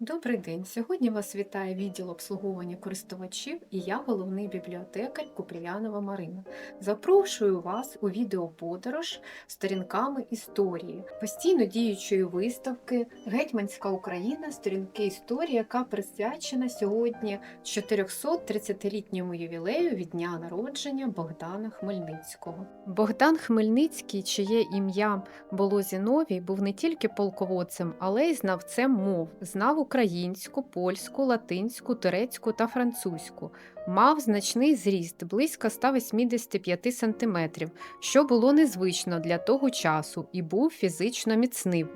Добрий день! Сьогодні вас вітає відділ обслуговування користувачів і я головний бібліотекар Купріянова Марина. Запрошую вас у відеоподорож сторінками історії, постійно діючої виставки Гетьманська Україна сторінки історії, яка присвячена сьогодні 430-літньому ювілею від дня народження Богдана Хмельницького. Богдан Хмельницький, чиє ім'я було Зіновій, був не тільки полководцем, але й знавцем мов, знав українську, польську, латинську, турецьку та французьку. Мав значний зріст близько 185 см, що було незвично для того часу, і був фізично міцним.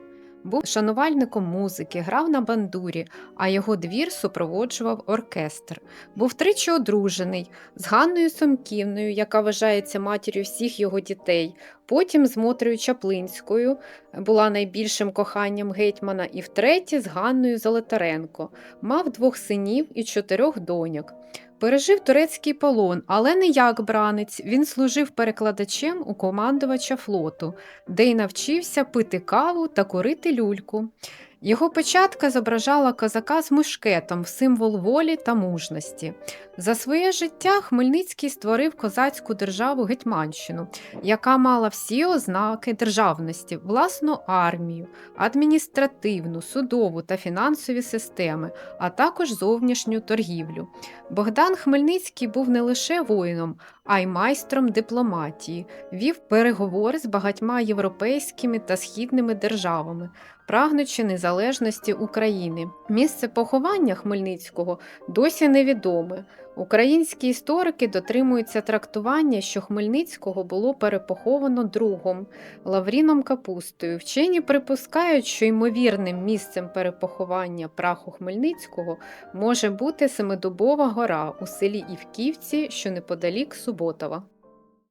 Був шанувальником музики, грав на бандурі, а його двір супроводжував оркестр. Був тричі одружений з Ганною Сомківною, яка вважається матір'ю всіх його дітей, потім з Мотрею Чаплинською, була найбільшим коханням гетьмана, і втретє з Ганною Золотаренко. Мав двох синів і чотирьох доньок. Пережив турецький полон, але не як бранець. Він служив перекладачем у командувача флоту, де й навчився пити каву та курити люльку. Його печатка зображала козака з мушкетом, символ волі та мужності. За своє життя Хмельницький створив козацьку державу Гетьманщину, яка мала всі ознаки державності, власну армію, адміністративну, судову та фінансові системи, а також зовнішню торгівлю. Богдан Хмельницький був не лише воїном, а й майстром дипломатії, вів переговори з багатьма європейськими та східними державами, прагнучи незалежності України. Місце поховання Хмельницького досі невідоме. Українські історики дотримуються трактування, що Хмельницького було перепоховано другом Лавріном Капустою. Вчені припускають, що ймовірним місцем перепоховання праху Хмельницького може бути Семидубова гора у селі Івківці, що неподалік Суботова.